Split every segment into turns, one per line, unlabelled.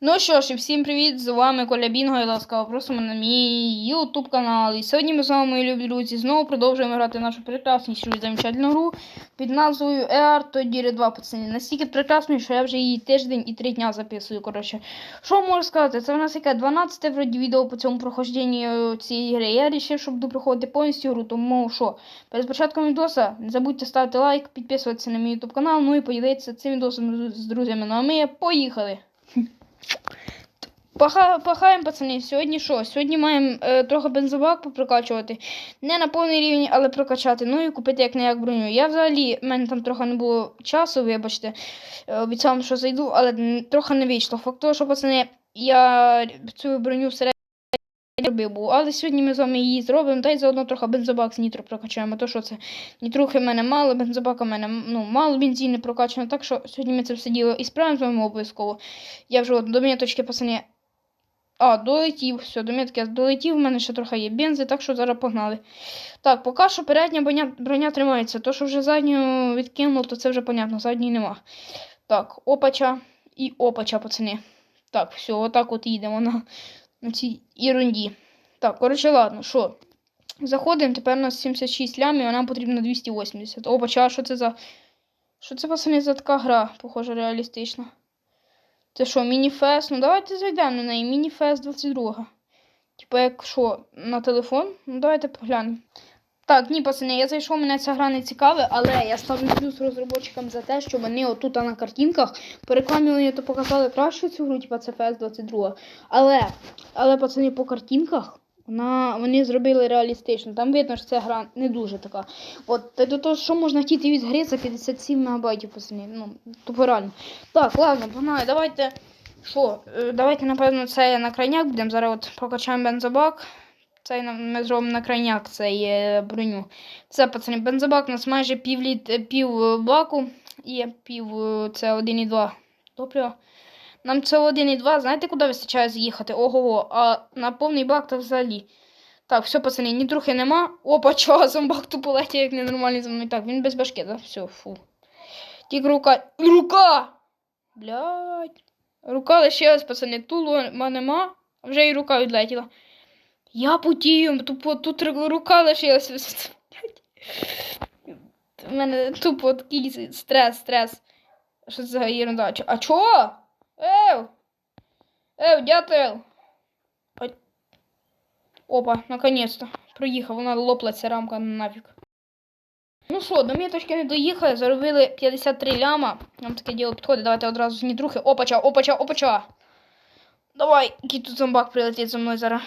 Ну що ж, і всім привіт! З вами Коля Бінго і ласкаво просимо на мій YouTube канал. І сьогодні ми з вами, мої любі друзі, знову продовжуємо грати нашу прекраснішу і замечательну гру під назвою ER Тодіри 2 пацани. Настільки прекрасною, що я вже її тиждень і три дня записую. Коротше, що можу сказати? Це в нас яке 12 вроді відео по цьому проходженні е, цієї гри. Я вирішив, що буду проходити повністю гру, тому що перед початком відоса не забудьте ставити лайк, підписуватися на мій YouTube канал, ну і поділитися цим відосом з друзями. Ну а ми поїхали! Паха, пахаємо, пацани. Сьогодні що? Сьогодні маємо е, трохи бензобак поприкачувати. Не на повний рівень, але прокачати. Ну і купити як не як броню. Я взагалі, в мене там трохи не було часу, вибачте. Е, обіцяв, що зайду, але трохи не вийшло. Факт того, що пацани, я цю броню всередині робив був. Але сьогодні ми з вами її зробимо, та й заодно трохи бензобак з нітро прокачаємо. То що це? Нітрухи в мене мало, бензобака в мене ну, мало бензину прокачано. Так що сьогодні ми це все діло і справимо з вами обов'язково. Я вже от до міточки, пацани. А, долетів. Все, до мітки долетів, в мене ще трохи є бензи, так що зараз погнали. Так, поки що передня броня, броня тримається. То, що вже задню відкинув, то це вже понятно, задньої нема. Так, опача і опача, пацани. Так, все, отак от їдемо на, на цій ерунді. Так, коротше, ладно, що? Заходимо, тепер у нас 76 лямів, а нам потрібно 280. Опача, а що це за. Що це, пацани, за така гра, похоже, реалістична. Це що, Мініфест? Ну давайте зайдемо на неї. Мініфест 22. Типа, як що, на телефон? Ну давайте поглянемо. Так, ні, пацани, я зайшов, мене ця гра не цікавить, але я ставлю плюс розробникам за те, що вони отут на картинках по рекламі то показали кращу цю гру, типа це FS 22. Але, але пацани, по картинках вона, вони зробили реалістично. Там видно, що ця гра не дуже така. От та до того, що можна хотіти від гри за 57 мегабайтів, пацани. Ну, тупо реально. Так, ладно, погнали, давайте. Що, е, давайте, напевно, це на крайняк будемо. Зараз от прокачаємо бензобак. Нам- ми зробимо на крайняк цей е, броню. Це, пацани, бензобак у нас майже пів, літ, е, пів е, баку. Є пів, е, це 1,2 топлива. Нам це 1,2, знаєте, куди вистачає з'їхати? Ого, а на повний бак то взагалі. Так, все, пацани, ні трохи нема. Опа, чого, зомбак тупо летів, як ненормальний за. Так, він без башки, да? Все, фу. Тільки рука. Рука! Блядь. Рука лишилась, пацани. Тулу нема, вже і рука відлетіла. Я путію, тупо тут рука лишилась. У мене тупо такий стрес, стрес. Що це за ерунда? А чого? Ев! Ев, дятел! Опа, наконец-то. Проїхав, вона лопла ця рамка нафіг. Ну що, до міточки не доїхали, заробили 53 ляма. Нам таке діло підходить. Давайте одразу з нітрухи. Опача, опача, опача. Давай, який тут зомбак прилетить за мною зараз.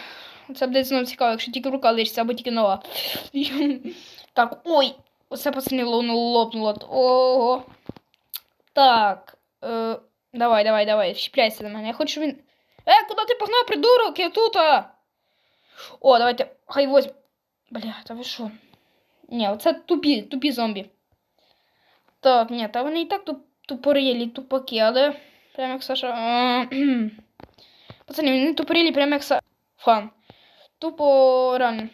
Це буде знову цікаво, якщо тільки рука лишиться, або тільки нова. так, ой! Оце пацани лопнуло. Ого. Так. Е, давай, давай, давай. Щіпляйся до мене. Я хочу, він. Е, куди ти погнав, придурок? Я тут. А! О, давайте. Хай возьм. Бля, та ви що? Ні, оце тупі, тупі зомбі. Так, ні, та вони і так туп, тупорілі, тупаки, але. Прям як Саша. Пацани, вони тупорілі, прям як Саша. Фан. Тупо реально.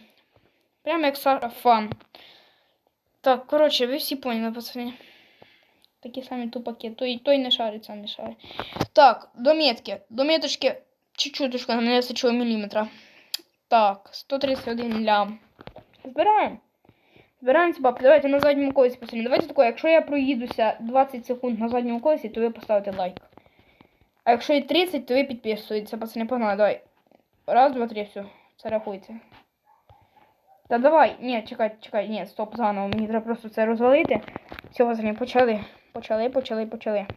Прям як Саша фан. Так, коротше, ви всі поняли, пацани. Такі самі тупаки. Той, той не шарить, сам не шарить. Так, до метки. До меточки чуть-чуть не вистачило міліметра. Так, 131 лям. Збираємо. Збираємо ці бабки. Давайте на задньому колесі пацани. Давайте тако, якщо я проїдуся 20 секунд на задньому колесі, то ви поставите лайк. А якщо і 30, то ви підписуєтеся, пацани, погнали, давай. Раз, два, три, все. Це рахується. Та давай. Ні, чекай, чекай, ні, стоп, заново. Мені треба просто це розвалити. Все, пацани, почали. Почали, почали, почали.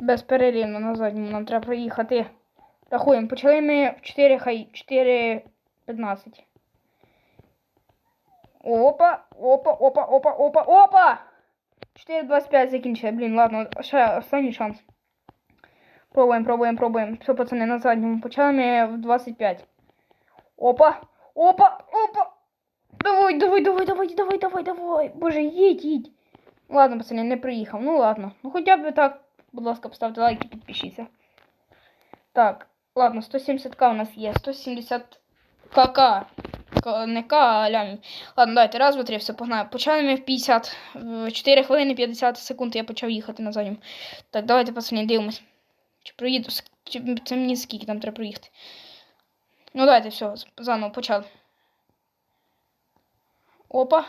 Безперервно на задньому нам треба проїхати. Рахуємо. Почали ми в 4 хай 4.15. Опа, опа, опа, опа, опа, опа! 4.25 закінчили. Блін, ладно, ще останній шанс. Пробуємо, пробуємо, пробуємо. Все, пацани, на задньому. Почали ми в 25. Опа! Опа! Опа! Давай, давай, давай, давай, давай, давай, давай. Боже, їдь, їдь. Ладно, пацани, не приїхав. Ну ладно. Ну хоча б так, будь ласка, поставте лайк і підпишіться. Так, ладно, 170к у нас є. 170 КК. Не К, а лямів. Ладно, давайте, раз, два, три, все, погнали. Почали ми в 50. В 4 хвилини 50 секунд я почав їхати на задньому. Так, давайте, пацани, дивимось. Чи проїду? Чи це мені скільки там треба проїхати? Ну давайте все, заново почали. Опа.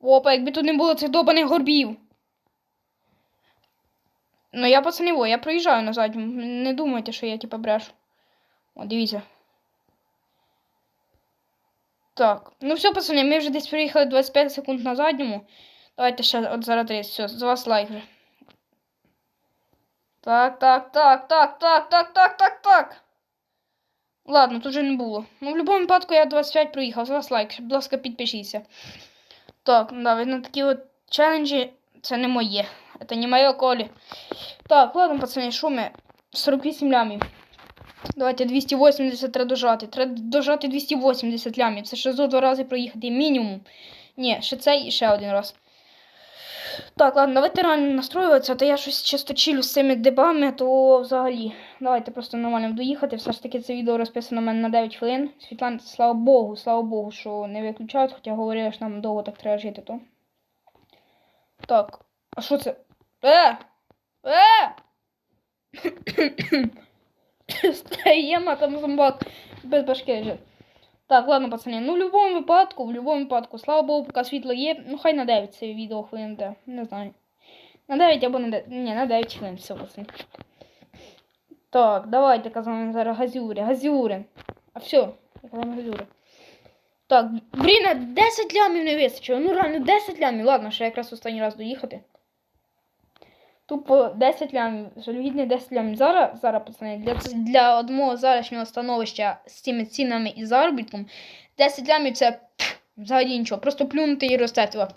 Опа, якби тут не було цих добаних горбів. Ну я пацанево, я проїжджаю на задньому. Не думайте, що я типа брешу. О, дивіться. Так, ну все, пацани, ми вже десь проїхали 25 секунд на задньому. Давайте ще от зараз 30. Все, з вас лайк вже. Так, так, так, так, так, так, так, так, так. Ладно, тут вже не було. Ну, в будь-якому випадку я 25 проїхав. З вас лайк, будь ласка, підпишіться. Так, да, видно, такі от челенджі це не моє. Це не моє колі. Так, ладно, пацани, що ми? 48 лямів. Давайте 280 треба дожати. Треба дожати 280 лямів. Це ще зо два рази проїхати мінімум. Ні, ще цей і ще один раз. Так, ладно, давайте реально настроюватися, то я щось часто чилю з цими дебами, то взагалі. Давайте просто нормально доїхати. Все ж таки це відео розписано в мене на 9 хвилин. Світлана, слава Богу, слава Богу, що не виключають, хоча говорили, що нам довго так треба жити, то. Так, а що це? Е! Е! Стаємо там зомбак без башки вже. Так, ладно, пацани. Ну, в будь-якому випадку, в будь-якому випадку, слава Богу, поки світло є. Ну, хай на 9 це відео хвилин де. Не знаю. На 9 або на 9. Ні, на 9 хвилин, все, пацани. Так, давайте казаємо зараз газюри, газюри. А все, казаємо газюри. Так, блін, 10 лямів не вистачило. Ну реально 10 лямів. Ладно, ще якраз останній раз доїхати. Тупо 10 лямів, жалюгідні 10 лямів. Зараз, зараз, пацани, для, для одного зарашнього становища з цими цінами і заробітком 10 лямів це пф, взагалі нічого. Просто плюнути і розтетила.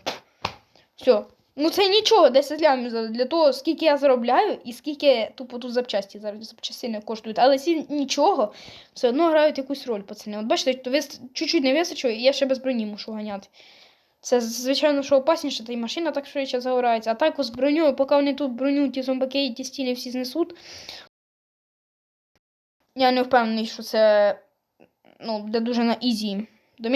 Все. Ну це нічого, 10 лямів для того, скільки я заробляю і скільки тупо тут запчасті зараз запчастини коштують. Але ці нічого все одно грають якусь роль, пацани. От бачите, то чуть-чуть не вистачило, і я ще без броні мушу ганяти. Це, звичайно, що опасніше, та й машина так швидше загорається. А так з броньою, поки вони тут броню, ті зомбаки і ті стілі всі знесуть. Я не впевнений, що це ну, буде дуже на ізі. До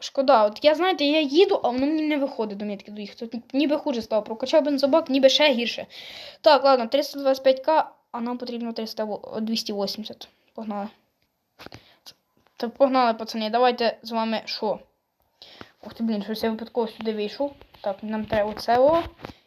шкода. От я, знаєте, я їду, а воно мені не виходить до метки доїхати. От Ніби хуже стало. Прокачав бензобак, ніби ще гірше. Так, ладно, 325к, а нам потрібно 300, 280. Погнали. Та погнали, пацани, давайте з вами що? Ух ти, блін, щось я випадково сюди вийшов. Так, нам треба оце о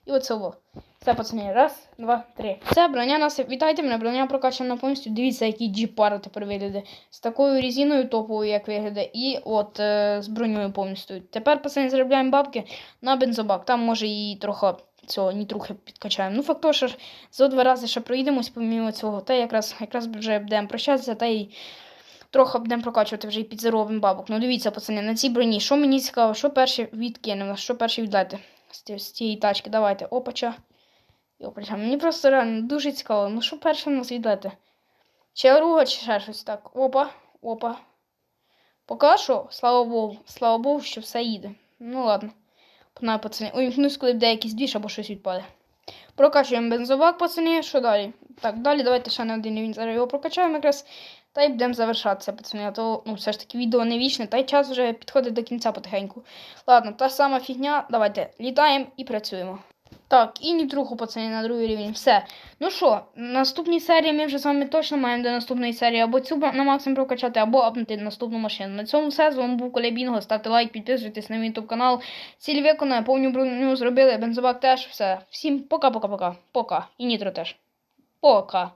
і оце о. Все, пацани, раз, два, три. Це броня нас. Вітайте мене, броня прокачана повністю. Дивіться, який джіп тепер виглядає. З такою резиною топовою, як виглядає, і от е, з броньою повністю. Тепер, пацани, заробляємо бабки на бензобак. Там може і трохи цього нітрухи підкачаємо. Ну, факт того, що за два рази ще проїдемось, помімо цього. Та якраз якраз вже будемо прощатися, та й трохи будемо прокачувати вже і підзаробимо бабок. Ну дивіться, пацани, на цій броні. Що мені цікаво, що перше відкинемо, що перше відлети з, цієї тачки. Давайте, опача. Опача. Мені просто реально дуже цікаво. Ну що перше у нас відлети? Чи оруга, чи ще щось так. Опа, опа. Поки що, слава Богу, слава Богу, що все їде. Ну ладно. Погнали, пацани. Увімкнусь, коли буде якийсь двіж або щось відпаде. Прокачуємо бензобак, пацани. Що далі? Так, далі давайте ще на один рівень. Зараз його прокачаємо якраз. Та й будемо завершатися, пацани. А то ну, все ж таки відео не вічне, та й час вже підходить до кінця потихеньку. Ладно, та сама фігня. Давайте літаємо і працюємо. Так, і нітруху, пацани, на другий рівень. Все. Ну що, наступній серії ми вже з вами точно маємо до наступної серії або цю на максимум прокачати, або апнути наступну машину. На цьому все. З вами був Коля Бінго. Ставте лайк, підписуйтесь на мій ютуб канал. Ціль виконає, повню броню зробили, бензобак теж. Все. Всім пока-пока-пока. Пока. І нітро теж. Пока.